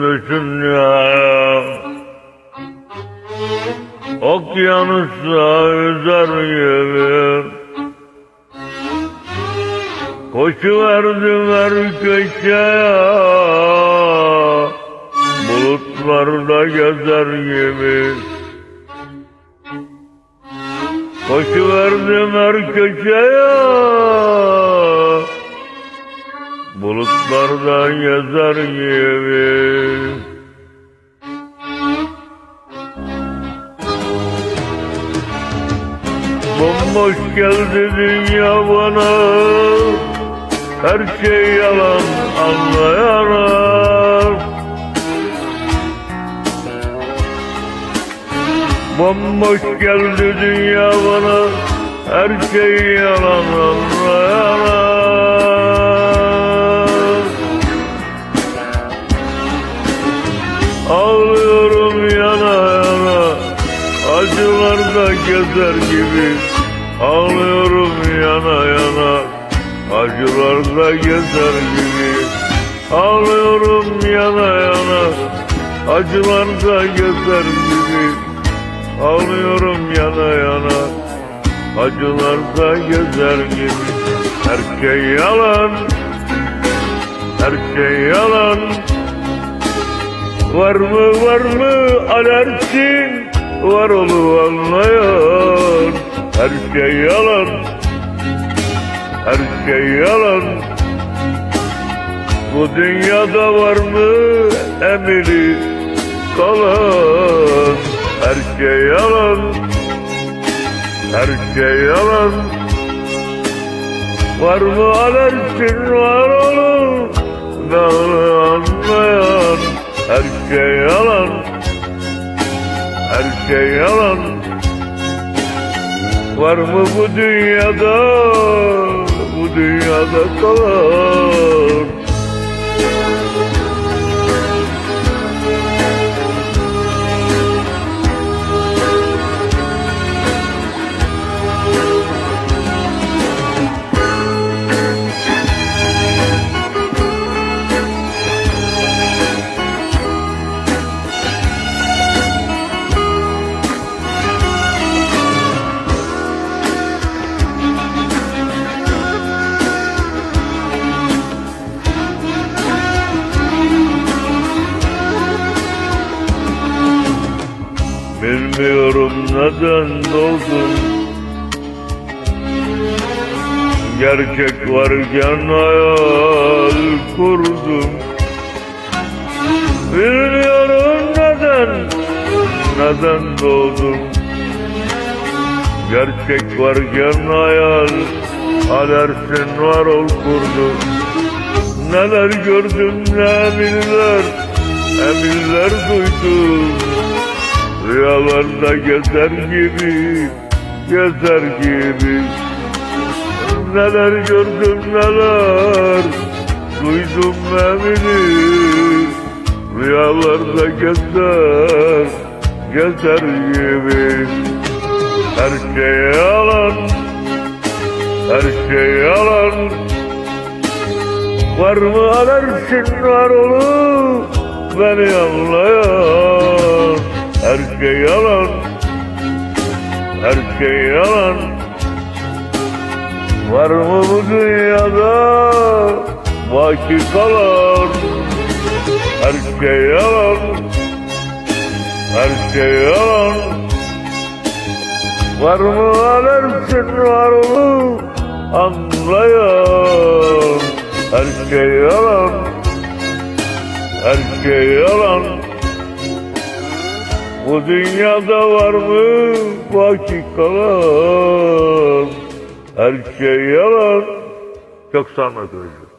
düşünce Okyanusa yüzer gibi. Koşuverdim her köşeye. Bulutlarda gezer gibi. Koşuverdim her köşeye Bulutlarda gezer gibi. Bomboş geldi dünya bana. Her şey yalan anlayarak Bomboş geldi dünya bana. Her şey yalan anlayarak Acılarda gezer gibi. Ağlıyorum yana yana. Acılarda gezer gibi. Ağlıyorum yana yana. Acılarda gezer gibi. Ağlıyorum yana yana. Acılarda gezer gibi. Her şey yalan. Her şey yalan. Var mı var mı alerjin Var olu anlayan. Her şey yalan. Her şey yalan. Bu dünyada var mı emiri kalan? Her şey yalan. Her şey yalan. Var mı alerjin var olu anlayan? Her şey şey yalan. Var mı bu dünyada Bu dünyada kalan Bilmiyorum neden doldum Gerçek varken hayal kurdum Bilmiyorum neden Neden doğdum Gerçek varken hayal Alersin var ol kurdum Neler gördüm ne emirler Emirler duydum Rüyalarda gezer gibi, gezer gibi. Neler gördüm neler, duydum emini Rüyalarda gezer, gezer gibi. Her şey yalan, her şey yalan Var mı alerjin var olur, beni anlayan her şey yalan. Her şey yalan. Var mı bu dünyada Baki kalan? Her şey yalan. Her şey yalan. Var mı alerjin var mı Anlayan? Her şey yalan. Her şey bu dünyada var mı vakit kalan? Her şey yalan. Çok sanma gözüm.